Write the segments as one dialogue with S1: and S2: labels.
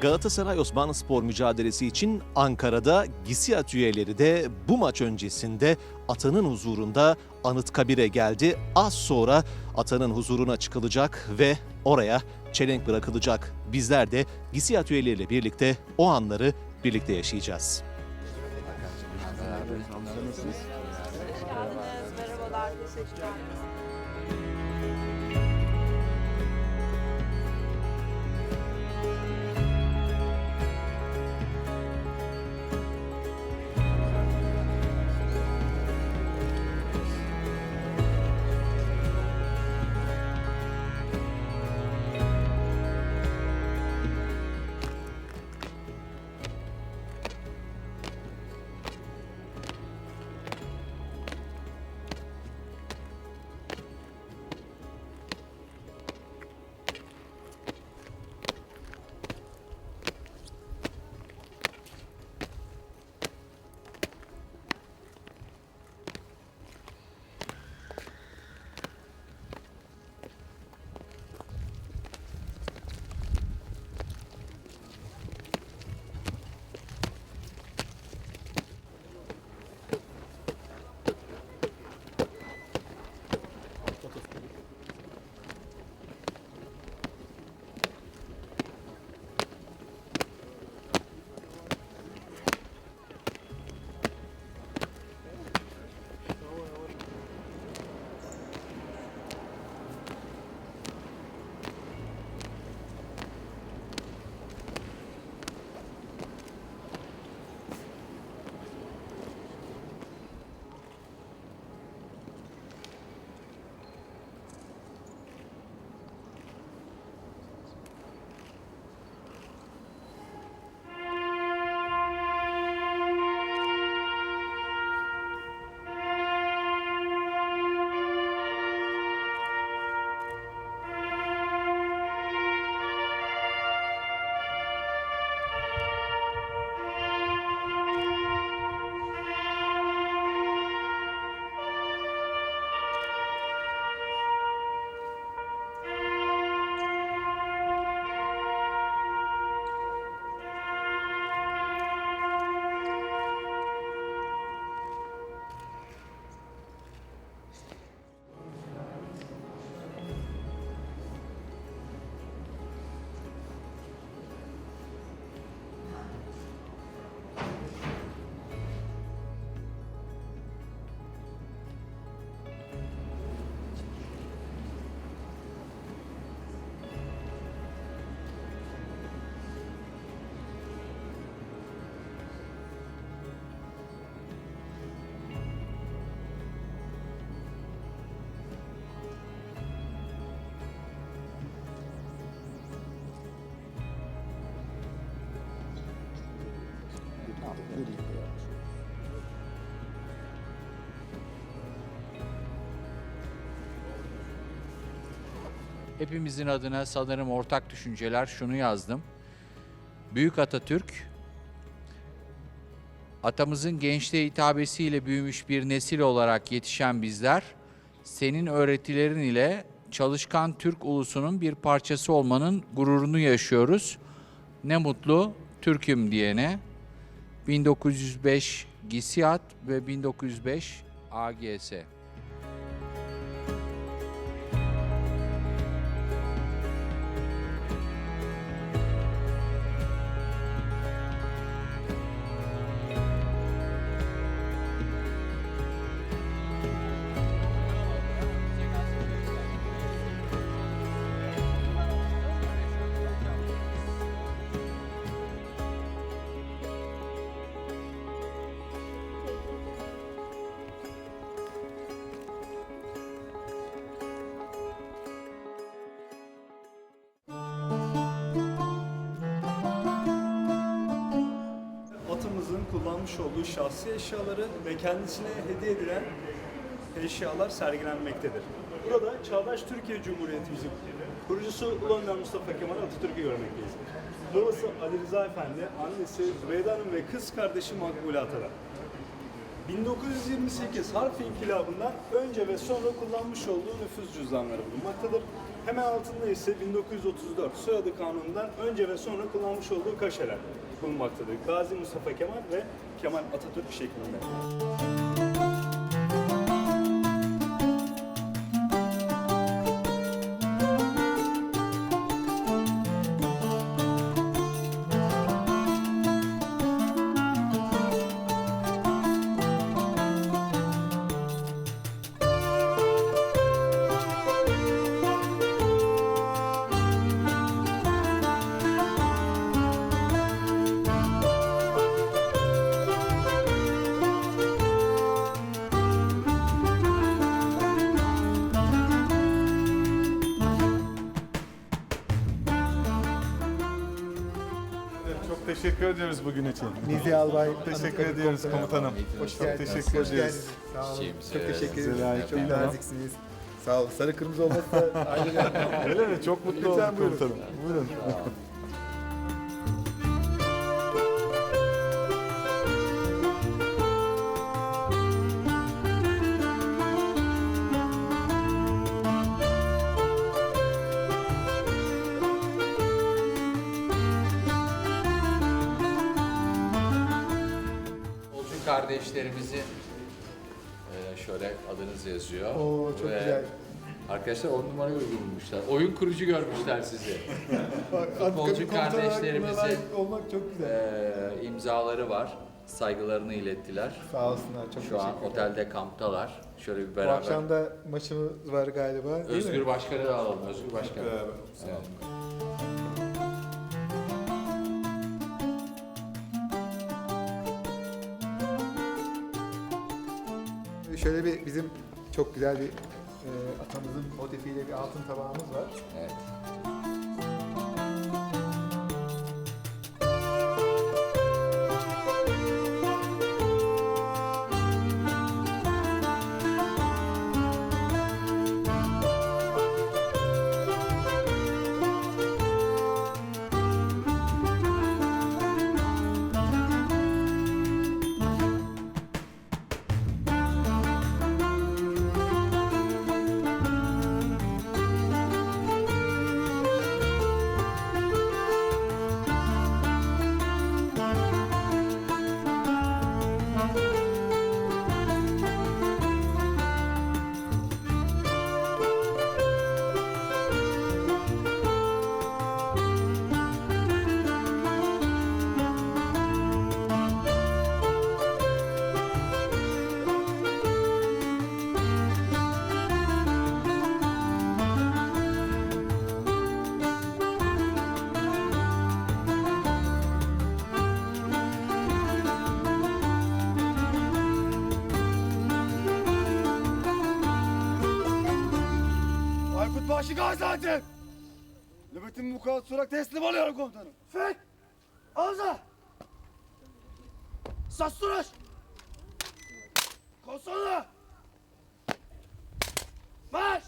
S1: Galatasaray Osmanlı Spor mücadelesi için Ankara'da GİSİAD üyeleri de bu maç öncesinde atanın huzurunda Anıtkabir'e geldi. Az sonra atanın huzuruna çıkılacak ve oraya çelenk bırakılacak. Bizler de GİSİAD üyeleriyle birlikte o anları birlikte yaşayacağız.
S2: Merhabalar. Teşekkürler.
S3: Hepimizin adına sanırım ortak düşünceler şunu yazdım. Büyük Atatürk, atamızın gençliğe hitabesiyle büyümüş bir nesil olarak yetişen bizler, senin öğretilerin ile çalışkan Türk ulusunun bir parçası olmanın gururunu yaşıyoruz. Ne mutlu Türk'üm diyene. 1905 GİSİAD ve 1905 AGS.
S4: Olduğu şahsi eşyaları ve kendisine hediye edilen eşyalar sergilenmektedir. Burada Çağdaş Türkiye Cumhuriyetimizin kurucusu Ulu Önder Mustafa Kemal Atatürk'ü görmekteyiz. Babası Ali Rıza Efendi, annesi Zübeyde Hanım ve kız kardeşi Makbule Atalar. 1928 harf inkılabından önce ve sonra kullanmış olduğu nüfus cüzdanları bulunmaktadır. Hemen altında ise 1934 soyadı kanunundan önce ve sonra kullanmış olduğu kaşeler bulunmaktadır. Gazi Mustafa Kemal ve Kemal Atatürk şeklinde.
S2: Teşekkür ediyoruz bugün için.
S5: Nizi Albay.
S2: Teşekkür
S5: Anıtkabir
S2: ediyoruz komutanım.
S5: Hoş
S2: Çok
S5: geldiniz.
S2: teşekkür
S5: Hoş
S2: ediyoruz.
S5: geldiniz. Sağ olun.
S3: Şeyimize,
S5: Çok teşekkür
S2: layık
S5: Çok naziksiniz. Sağ olun. Sarı kırmızı olmazsa ayrı bir
S2: Öyle mi? Çok mutlu
S5: Lütfen
S2: olduk
S5: buyurun.
S2: komutanım. Buyurun.
S3: Futbolcu kardeşlerimizi e, şöyle adınız yazıyor.
S5: Oo, çok
S3: Ve
S5: güzel.
S3: Arkadaşlar on numara uygulamışlar. Oyun kurucu görmüşler sizi. Futbolcu kardeşlerimizi
S5: olmak çok güzel.
S3: e, imzaları var. Saygılarını ilettiler.
S5: Sağ olsunlar. Çok
S3: Şu an
S5: teşekkürler.
S3: otelde kamptalar. Şöyle bir
S5: Bu
S3: beraber.
S5: akşam da maçımız var galiba. değil mi?
S3: Özgür Başkan'ı da alalım. Özgür Başkan.
S2: Beraber.
S3: Evet.
S5: Şöyle bir bizim çok güzel bir e, atamızın motifiyle bir altın tabağımız var.
S3: Evet.
S6: Gaziantep. Nöbetim bu kadar sonra teslim oluyorum komutanım. Fek! Ağza! Sasturuş! Konsona! Marş!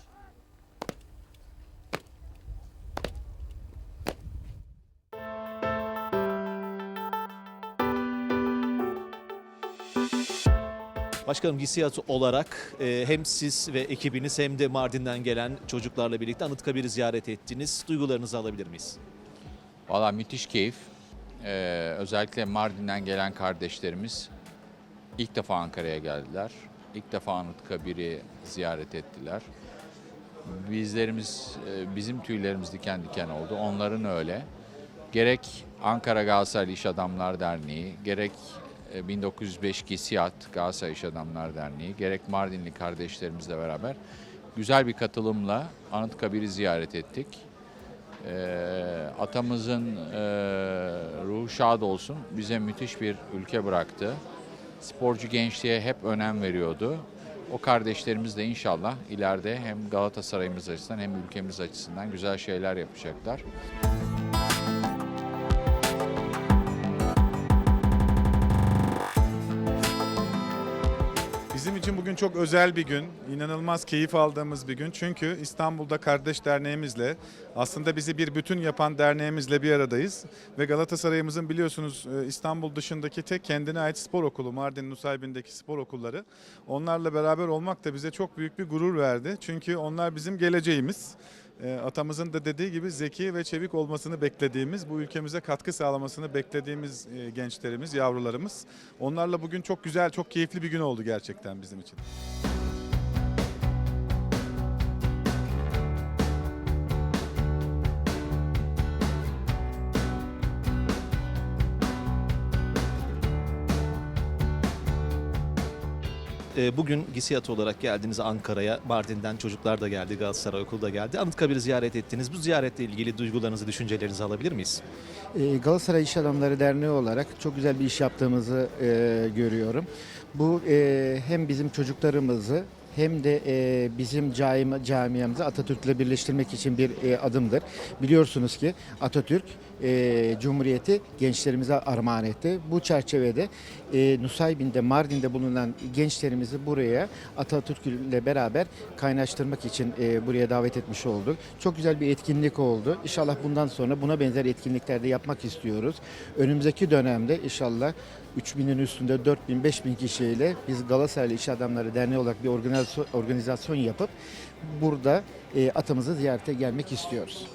S1: Başkanım hissiyat olarak e, hem siz ve ekibiniz hem de Mardin'den gelen çocuklarla birlikte Anıtkabir'i ziyaret ettiniz. Duygularınızı alabilir miyiz?
S3: Valla müthiş keyif. Ee, özellikle Mardin'den gelen kardeşlerimiz ilk defa Ankara'ya geldiler. İlk defa Anıtkabir'i ziyaret ettiler. Bizlerimiz, e, bizim tüylerimiz diken diken oldu. Onların öyle. Gerek Ankara Galatasaray İş Adamlar Derneği, gerek 1905 GİSİAD Galatasaray İş Adamlar Derneği, gerek Mardinli kardeşlerimizle beraber güzel bir katılımla Anıtkabir'i ziyaret ettik. Ee, atamızın e, ruhu şad olsun. Bize müthiş bir ülke bıraktı. Sporcu gençliğe hep önem veriyordu. O kardeşlerimiz de inşallah ileride hem Galatasaray'ımız açısından hem ülkemiz açısından güzel şeyler yapacaklar.
S2: Bizim için bugün çok özel bir gün. İnanılmaz keyif aldığımız bir gün. Çünkü İstanbul'da Kardeş Derneğimizle aslında bizi bir bütün yapan derneğimizle bir aradayız. Ve Galatasaray'ımızın biliyorsunuz e, İstanbul dışındaki tek kendine ait spor okulu Mardin Nusaybin'deki spor okulları. Onlarla beraber olmak da bize çok büyük bir gurur verdi. Çünkü onlar bizim geleceğimiz. E, atamızın da dediği gibi zeki ve çevik olmasını beklediğimiz, bu ülkemize katkı sağlamasını beklediğimiz e, gençlerimiz, yavrularımız. Onlarla bugün çok güzel, çok keyifli bir gün oldu gerçekten bizim için.
S1: Ee, Bugün GİSİAD olarak geldiniz Ankara'ya. Mardin'den çocuklar da geldi, Galatasaray Okulu da geldi. Anıtkabir'i ziyaret ettiniz. Bu ziyaretle ilgili duygularınızı, düşüncelerinizi alabilir miyiz?
S5: Ee, Galatasaray İş Adamları Derneği olarak çok güzel bir iş yaptığımızı e, görüyorum. Bu e, hem bizim çocuklarımızı hem de e, bizim cami, camiamızı Atatürk'le birleştirmek için bir e, adımdır. Biliyorsunuz ki Atatürk e, Cumhuriyeti gençlerimize armağan etti. Bu çerçevede e, Nusaybin'de, Mardin'de bulunan gençlerimizi buraya Atatürk ile beraber kaynaştırmak için e, buraya davet etmiş olduk. Çok güzel bir etkinlik oldu. İnşallah bundan sonra buna benzer etkinlikler de yapmak istiyoruz. Önümüzdeki dönemde inşallah 3000'in üstünde 4000 5000 kişiyle biz Galatasaraylı İş Adamları Derneği olarak bir organizasyon, organizasyon yapıp burada e, atamızı ziyarete gelmek istiyoruz.